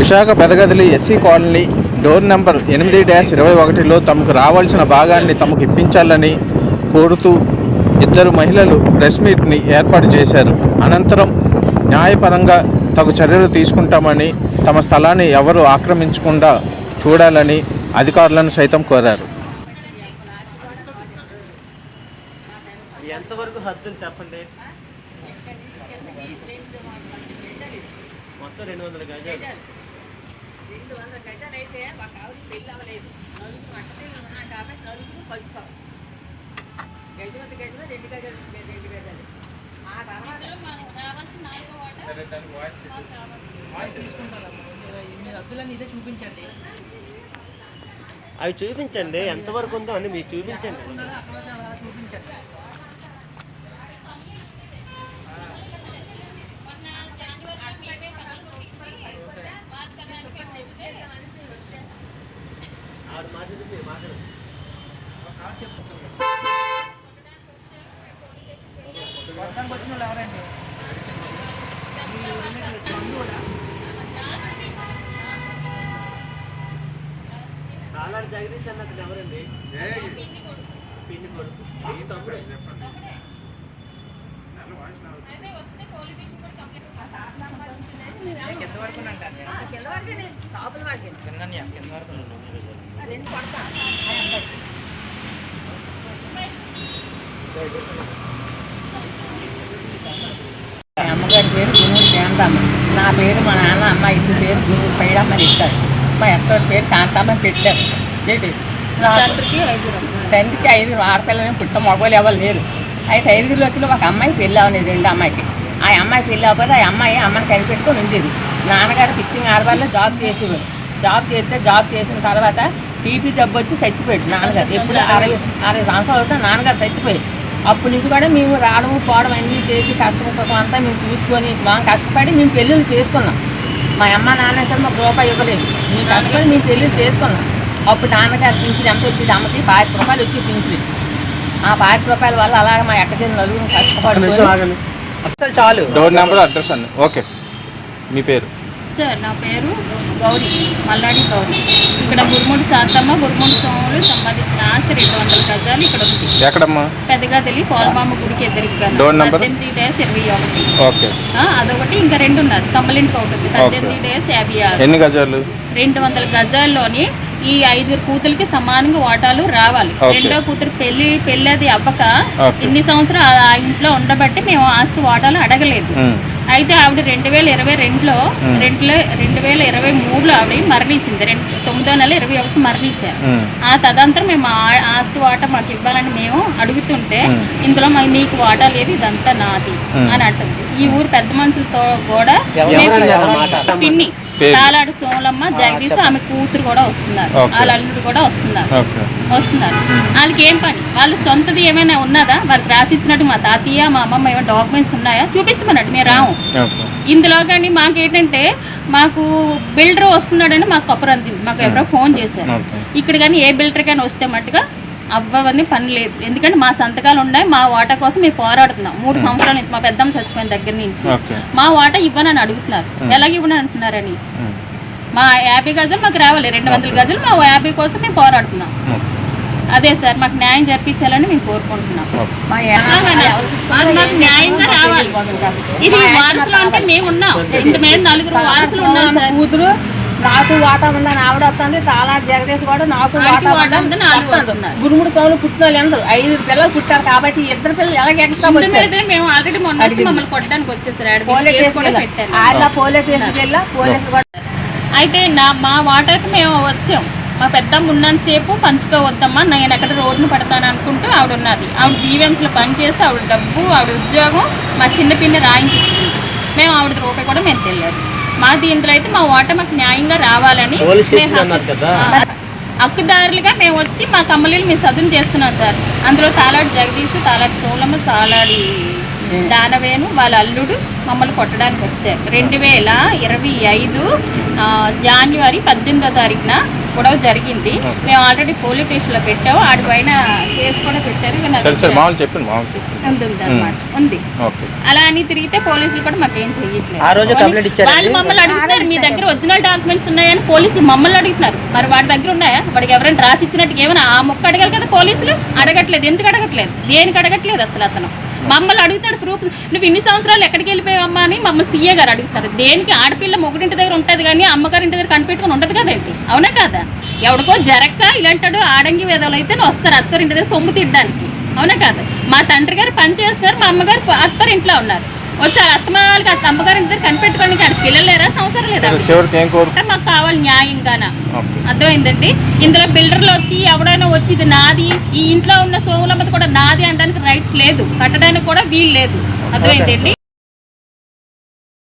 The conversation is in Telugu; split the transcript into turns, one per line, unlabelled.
Visakha Pedagadili SC colony door number ఎనిమిది డ్యాష్ ఇరవై ఒకటిలో తమకు రావాల్సిన భాగాన్ని తమకు ఇప్పించాలని కోరుతూ ఇద్దరు మహిళలు ప్రెస్ మీట్ని ఏర్పాటు చేశారు. అనంతరం న్యాయపరంగా తగు చర్యలు తీసుకుంటామని తమ స్థలాన్ని ఎవరు ఆక్రమించకుండా చూడాలని అధికారులను సైతం కోరారు.
ఎంతవరకు చెప్పండి. మొత్తం రెండు వందల గజాలు.
రెండు వందల గజాలు అయితే ఒక ఆవిడ పెళ్ళి అవ్వలేదు. నలుగురు అట్టలు ఉన్నాం కాబట్టి నలుగురు పంచుకోవాలి. గజవతి గజలు రెండు గజాలు రెండు గజాలు. ఆ తర్వాత
అద్దులన్నీ ఇదే చూపించండి.
అవి చూపించండి. ఎంతవరకు ఉందో అని మీకు చూపించండి.
చూపించండి
ఆవిడ మాట్లాడి మీరు మాట్లాడండి
వర్షానికి వచ్చిన వాళ్ళు ఎవరండి
సాలార్ జగదీష్ అన్నది ఎవరండి పిన్ని కొడుకు మీ తమ్ముడు
కింద వరకు
కింద వరకు
అమ్మగారి పేరు గురువు శాంతమ్మ. నా పేరు మా నాన్న అమ్మ ఇచ్చిన పేరు గురువు పైడమ్మని ఇస్తారు. మా అత్తగారి పేరు కాంతమ్మ పెట్టారు. ఏంటి?
తండ్రికి ఐదుగురు
ఆడపిల్లని పుట్ట మగవాళ్ళు ఎవరు లేరు. అయితే ఐదుగురు వచ్చిన ఒక అమ్మాయి పెళ్ళి అవలేదు రెండు అమ్మాయికి. ఆ అమ్మాయి పెళ్ళి అవ్వకపోతే ఆ అమ్మాయి అమ్మని కనిపెట్టుకొని ఉండేది. నాన్నగారు పిచ్చింగ్ ఆడవాళ్ళు జాబ్ చేసేవారు. జాబ్ చేస్తే జాబ్ చేసిన తర్వాత టీపీ జబ్బు వచ్చి చచ్చిపోయాడు నాన్నగారు. ఎప్పుడు అరవై అరవై సంవత్సరాలు అవుతా నాన్నగారు చచ్చిపోయాడు అప్పటి నుంచి కూడా మేము రావడం పోవడం అన్నీ చేసి కష్టం సుఖం అంతా మేము చూసుకొని బాగా కష్టపడి మేము పెళ్ళిళ్ళు చేసుకున్నాం. మా అమ్మ నాన్న సార్ మాకు రూపాయి ఇవ్వలేదు. మేము కష్టపడి మేము చెల్లి చేసుకున్నాం. అప్పుడు నాన్నగారు పింఛన్ ఎంత వచ్చేది? అమ్మకి పాతిక రూపాయలు వచ్చి పింఛన్. ఆ పాతిక రూపాయల వల్ల అలాగే మా ఎక్క చెల్లి నలుగురు కష్టపడి
చాలు.
డోర్ నెంబర్ అడ్రస్ అండి ఓకే. మీ పేరు?
సార్ నా పేరు గౌరీ మల్లాడి గౌరీ. ఇక్కడ గురుముడి శాంతమ్మ గురుముడి సోములు సంబంధించిన ఆశ రెండు వందల గజాలు ఇక్కడ ఉంది.
ఎక్కడమ్మా?
పెద్దగా తెలియ కోలమామ గుడికి ఎదురుగా? పద్దెనిమిది డేస్ ఇరవై ఒకటి. అదొకటి ఇంకా రెండు ఉన్నది కమ్మలింటి ఒకటి పద్దెనిమిది డేస్ యాభై ఆరు.
ఎన్ని గజాలు?
రెండు వందల గజాల్లోని ఈ ఐదుగురు కూతురికి సమానంగా వాటాలు రావాలి. రెండో కూతురు పెళ్ళి పెళ్ళి అది అవ్వక. ఇన్ని సంవత్సరాలు ఆ ఇంట్లో ఉండబట్టి మేము ఆస్తి వాటాలు అడగలేదు. అయితే ఆవిడ రెండు వేల ఇరవై రెండులో రెండులో రెండు వేల ఇరవై మూడులో ఆవిడ మరణించింది రెండు తొమ్మిదో నెల ఇరవై ఒకటి మరణించారు. ఆ తదంతరం మేము ఆస్తి వాటా మాకు ఇవ్వాలని మేము అడుగుతుంటే ఇందులో మా నీకు వాటా లేదు ఇదంతా నాది అని అంటుంది ఈ ఊరు పెద్ద మనుషులతో కూడా? పిన్ని? తాలాడు సోలమ్మ జగదీశ్ ఆమె కూతురు కూడా వస్తున్నారు. వాళ్ళ అల్లుడు కూడా వస్తున్నారు. వస్తున్నారు. వాళ్ళకి ఏం పని? వాళ్ళ సొంతది ఏమైనా ఉన్నదా? వాళ్ళకి రాసిచ్చినట్టు మా తాతయ్య మా అమ్మమ్మ ఏమైనా డాక్యుమెంట్స్ ఉన్నాయా? చూపించమన్నట్టు మేము రాము. ఇందులో కానీ మాకేంటంటే మాకు బిల్డర్ వస్తున్నాడని మాకు కబురు అందింది. మాకు ఎవరో ఫోన్ చేశారు. ఇక్కడ కానీ ఏ బిల్డర్ కానీ వస్తే మట్టుగా అవ్వవని పని లేదు. ఎందుకంటే మా సంతకాలు ఉన్నాయి మా వాటా కోసం మేము పోరాడుతున్నాం. మూడు సంవత్సరాల నుంచి మా పెద్దమ్మ చచ్చిపోయిన దగ్గర నుంచి. మా వాటా ఇవ్వనని అడుగుతున్నారు. ఎలాగ ఇవ్వని అంటున్నారని.
ఉమ్.
మా యాభై గజలు మాకు రావాలి రెండు వందల గజలు మా యాభై కోసం మేము పోరాడుతున్నాం. అదే సార్ మాకు న్యాయం జరిపించాలని మేము కోరుకుంటున్నాం. మాకు న్యాయంగా రావాలి. ఇది వారసులు అంటే మేము ఉన్నాం. ఇంటి మీద నలుగురు వారసులు ఉన్నాం సార్.
కూతురు నాకు వాటా ఉందని ఆవిడ వస్తుంది తాలాడు జగదీష్ కూడా నాకు వాటా ఉందని. గురుముడు సోములు పుట్టిన వాళ్ళు అందరూ ఐదు పిల్లలు పుట్టారు కాబట్టి ఇద్దరు పిల్లలు ఎలాగ ఎక్స్ట్రా
మేము ఆల్రెడీ మొన్న మమ్మల్ని కొట్టడానికి వచ్చేసారు. ఆడ
పోలీస్ పోలీస్ స్టేషన్కి వెళ్ళా పోలీసు కూడా
అయితే నా మా వాటాకి మేము వచ్చాం. మా పెద్దమ్మ ఉన్నంతసేపు పంచుకోవద్దమ్మా నేను ఎక్కడ రోడ్డును పడతాను అనుకుంటూ ఆవిడ ఉన్నది. ఆవిడ జీవెంస్లో పనిచేసి ఆవిడ డబ్బు ఆవిడ ఉద్యోగం మా చిన్న పిన్న రాయించుకుంది మేము ఆవిడ రూపాయి కూడా మేము తెలియదు. మా దీంట్లో అయితే మా ఓట మాకు న్యాయంగా రావాలని హక్కుదారులుగా మేము వచ్చి మా కమ్మలీలు మేము చదువు చేస్తున్నాం సార్. అందులో తాలాడి జగదీష్ తాలాడి సోలమ్మ తాలాడి దానవేను వాళ్ళ అల్లుడు మమ్మల్ని కొట్టడానికి వచ్చారు. రెండు వేల ఇరవై ఐదు ఆ, జాన్యువరి పద్దెనిమిదో తారీఖున గొడవ జరిగింది. మేము ఆల్రెడీ పోలీస్ స్టేషన్లో పెట్టాము. ఆడి పైన కేసు కూడా పెట్టారు. ఉంది అలా అని తిరిగితే పోలీసులు కూడా మాకేం చెయ్యట్లేదు.
ఆ రోజు కంప్లైంట్ ఇచ్చారండి?
వాళ్ళు మమ్మల్ని అడుగుతున్నారు మీ దగ్గర ఒరిజినల్ డాక్యుమెంట్స్ ఉన్నాయని పోలీసులు మమ్మల్ని అడుగుతున్నారు. మరి వాడి దగ్గర ఉన్నాయా? వాడికి ఎవరైనా రాసి ఇచ్చినట్టు ఏమైనా ఆ ముక్క అడగాలి కదా పోలీసులు? అడగట్లేదు. ఎందుకు అడగట్లేదు? దేనికి అడగట్లేదు అసలు అతను? మమ్మల్ని అడుగుతాడు ప్రూఫ్. నువ్వు ఇన్ని సంవత్సరాలు ఎక్కడికి వెళ్ళిపోయావమ్మా అని మమ్మల్ని సీఏ గారు అడుగుతారు. దేనికి ఆడపిల్ల మొగుడింటి దగ్గర ఉంటుంది కానీ అమ్మగారి ఇంటి దగ్గర కనిపెట్టుకుని ఉండదు కదండి అవునా కదా? ఎవడికో జరక్క ఇలాంటాడు ఆడంగి వేదవులు అయితే వస్తారు అత్తరింటి దగ్గర సొమ్ము తిట్టడానికి. అవునా కాదు? మా తండ్రి గారు పని చేస్తారు మా అమ్మగారు అత్తరింట్లో ఉన్నారు. వచ్చారు. అత్తమ్మ వాళ్ళకి అత్త అమ్మగారి ఇంటి దగ్గర కనిపెట్టుకోండి కానీ పిల్లలు లేరా? సంవత్సరం లేదా?
సరే చివరికి ఏం కోరు?
అంటే మాకు కావాలి న్యాయంగాన? అర్థమైందండి? ఇందులో బిల్డర్లు వచ్చి ఎవడైనా వచ్చి ఇది నాది ఈ ఇంట్లో ఉన్న సోములమ్మది కూడా నాది అనడానికి రైట్స్ లేదు. కట్టడానికి కూడా వీలు లేదు. అర్థమైందండి?